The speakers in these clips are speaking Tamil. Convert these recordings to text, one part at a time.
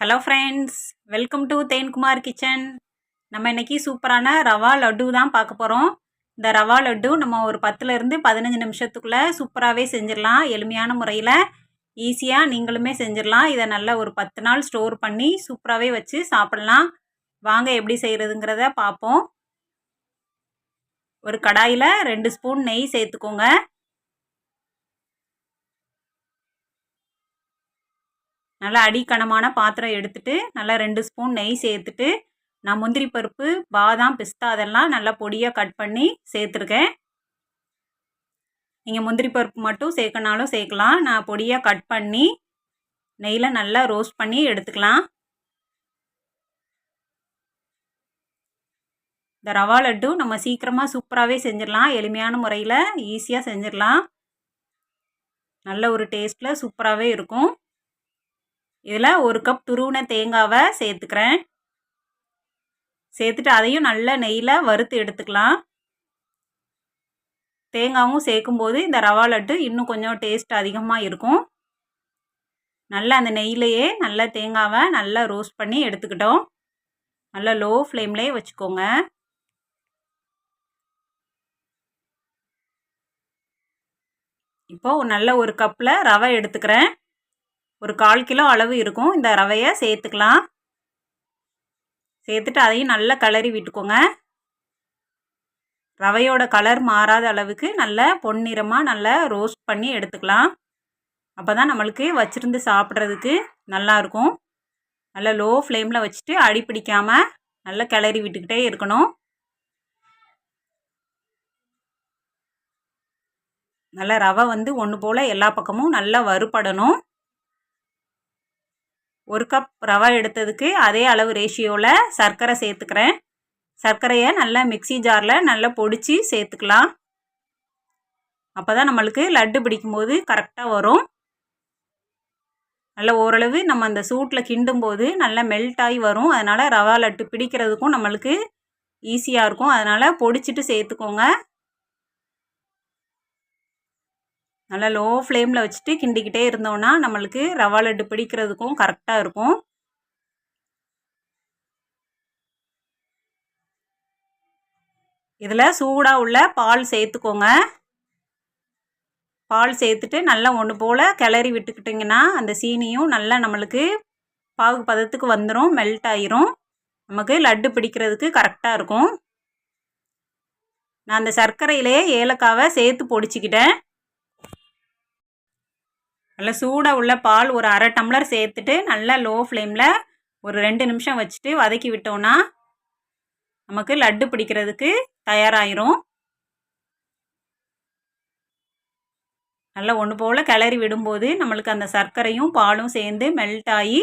Hello friends welcome to Thenkumar kitchen நம்ம இன்றைக்கி சூப்பரான ரவா லட்டு தான் பார்க்க போகிறோம் இந்த ரவா லட்டு நம்ம ஒரு பத்துலேருந்து பதினஞ்சு நிமிஷத்துக்குள்ளே சூப்பராகவே செஞ்சிடலாம். எளிமையான முறையில் ஈஸியாக நீங்களுமே செஞ்சிடலாம். இதை நல்லா ஒரு பத்து நாள் ஸ்டோர் பண்ணி சூப்பராகவே வச்சு சாப்பிட்லாம். வாங்க எப்படி செய்கிறதுங்கிறத பார்ப்போம். ஒரு கடாயில் ரெண்டு ஸ்பூன் நெய் சேர்த்துக்கோங்க. நல்லா அடிக்கணமான பாத்திரம் எடுத்துட்டு நல்லா ரெண்டு ஸ்பூன் நெய் சேர்த்துட்டு நான் முந்திரி பருப்பு பாதாம் பிஸ்தா அதெல்லாம் நல்லா பொடியாக கட் பண்ணி சேர்த்துருக்கேன். நீங்கள் முந்திரி பருப்பு மட்டும் சேர்க்கனாலும் சேர்க்கலாம். நான் பொடியாக கட் பண்ணி நெய்யில் நல்லா ரோஸ்ட் பண்ணி எடுத்துக்கலாம். இந்த ரவா லட்டு நம்ம சீக்கிரமாக சூப்பராகவே செஞ்சிடலாம். எளிமையான முறையில் ஈஸியாக செஞ்சிடலாம். நல்ல ஒரு டேஸ்ட்டில் சூப்பராகவே இருக்கும். இதில் ஒரு கப் துருவின தேங்காவை சேர்த்துக்கிறேன். சேர்த்துட்டு அதையும் நல்ல நெய்யில் வறுத்து எடுத்துக்கலாம். தேங்காவும் சேர்க்கும்போது இந்த ரவா லட்டு இன்னும் கொஞ்சம் டேஸ்ட் அதிகமாக இருக்கும். நல்லா அந்த நெய்லையே நல்லா தேங்காவை நல்லா ரோஸ்ட் பண்ணி எடுத்துக்கிட்டோம். நல்லா லோ ஃப்ளேம்லேயே வச்சுக்கோங்க. இப்போது நல்ல ஒரு கப்பில் ரவை எடுத்துக்கிறேன். ஒரு கால் கிலோ அளவு இருக்கும். இந்த ரவையை சேர்த்துக்கலாம். சேர்த்துட்டு அதையும் நல்லா கலரி விட்டுக்கோங்க. ரவையோட கலர் மாறாத அளவுக்கு நல்ல பொன்னிறமாக நல்லா ரோஸ்ட் பண்ணி எடுத்துக்கலாம். அப்போ தான் நம்மளுக்கு வச்சுருந்து சாப்பிட்றதுக்கு நல்லாயிருக்கும் நல்லா லோ ஃப்ளேமில் வச்சுட்டு அடி பிடிக்காமல் நல்லா கிளறி விட்டுக்கிட்டே இருக்கணும். நல்லா ரவை வந்து ஒன்று போல் எல்லா பக்கமும் நல்லா வறுபடணும். ஒரு கப் ரவை எடுத்ததுக்கு அதே அளவு ரேஷியோவில் சர்க்கரை சேர்த்துக்கிறேன். சர்க்கரையை நல்லா மிக்சி ஜாரில் நல்லா பொடிச்சு சேர்த்துக்கலாம். அப்போ தான் நம்மளுக்கு லட்டு பிடிக்கும்போது கரெக்டாக வரும். நல்லா ஓரளவு நம்ம அந்த சூட்டில் கிண்டும் போது நல்லா மெல்ட் ஆகி வரும். அதனால் ரவா லட்டு பிடிக்கிறதுக்கும் நம்மளுக்கு ஈஸியாக இருக்கும். அதனால் பொடிச்சிட்டு சேர்த்துக்கோங்க. நல்லா லோ ஃப்ளேமில் வச்சுட்டு கிண்டிக்கிட்டே இருந்தோன்னா நம்மளுக்கு ரவா லட்டு பிடிக்கிறதுக்கும் கரெக்டாக இருக்கும். இதில் சூடாக உள்ள பால் சேர்த்துக்கோங்க. பால் சேர்த்துட்டு நல்லா ஒன்று போல் கிளறி விட்டுக்கிட்டிங்கன்னா அந்த சீனியும் நல்லா நம்மளுக்கு பாகு பதத்துக்கு வந்துடும் மெல்ட் ஆயிரும். நமக்கு லட்டு பிடிக்கிறதுக்கு கரெக்டாக இருக்கும். நான் அந்த சர்க்கரையிலே ஏலக்காவை சேர்த்து பொடிச்சிக்கிட்டேன். நல்லா சூடாக உள்ள பால் ஒரு அரை டம்ளர் சேர்த்துட்டு நல்லா லோ ஃப்ளேமில் ஒரு ரெண்டு நிமிஷம் வச்சுட்டு வதக்கி விட்டோன்னா நமக்கு லட்டு பிடிக்கிறதுக்கு தயாராகிரும் நல்லா ஒன்று போல் கிளறி விடும்போது நம்மளுக்கு அந்த சர்க்கரையும் பாலும் சேர்ந்து மெல்ட் ஆகி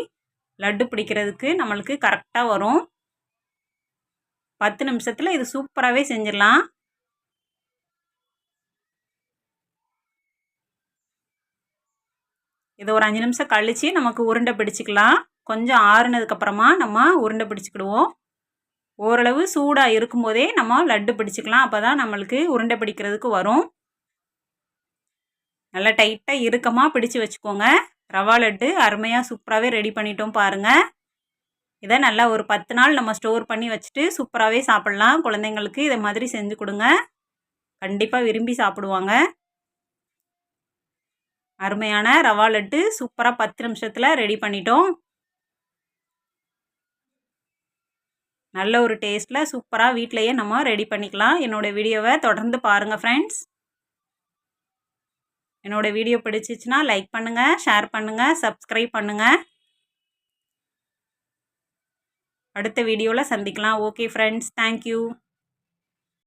லட்டு பிடிக்கிறதுக்கு நம்மளுக்கு கரெக்டாக வரும். பத்து நிமிஷத்தில் இது சூப்பராகவே செஞ்சிடலாம். இதை ஒரு அஞ்சு நிமிஷம் கழித்து நமக்கு உருண்டை பிடிச்சிக்கலாம். கொஞ்சம் ஆறுனதுக்கப்புறமா நம்ம உருண்டை பிடிச்சிக்கிடுவோம். ஓரளவு சூடாக இருக்கும்போதே நம்ம லட்டு பிடிச்சிக்கலாம். அப்போ தான் நம்மளுக்கு உருண்டை பிடிக்கிறதுக்கு வரும். நல்லா டைட்டாக இறுக்கமாக பிடிச்சி வச்சுக்கோங்க. ரவா லட்டு அருமையாக சூப்பராகவே ரெடி பண்ணிட்டோம் பாருங்கள் இதை நல்லா ஒரு பத்து நாள் நம்ம ஸ்டோர் பண்ணி வச்சுட்டு சூப்பராகவே சாப்பிட்லாம். குழந்தைங்களுக்கு இதை மாதிரி செஞ்சு கொடுங்க. கண்டிப்பாக விரும்பி சாப்பிடுவாங்க. அருமையான ரவா லட்டு சூப்பராக பத்து நிமிஷத்தில் ரெடி பண்ணிட்டோம். நல்ல ஒரு டேஸ்ட்டில் சூப்பராக வீட்டிலையே நம்ம ரெடி பண்ணிக்கலாம். என்னோடய வீடியோவை தொடர்ந்து பாருங்கள் ஃப்ரெண்ட்ஸ் என்னோடய வீடியோ பிடிச்சிச்சின்னா லைக் பண்ணுங்கள் ஷேர் பண்ணுங்கள் சப்ஸ்கிரைப் பண்ணுங்கள் அடுத்த வீடியோவில் சந்திக்கலாம். Okay friends thank you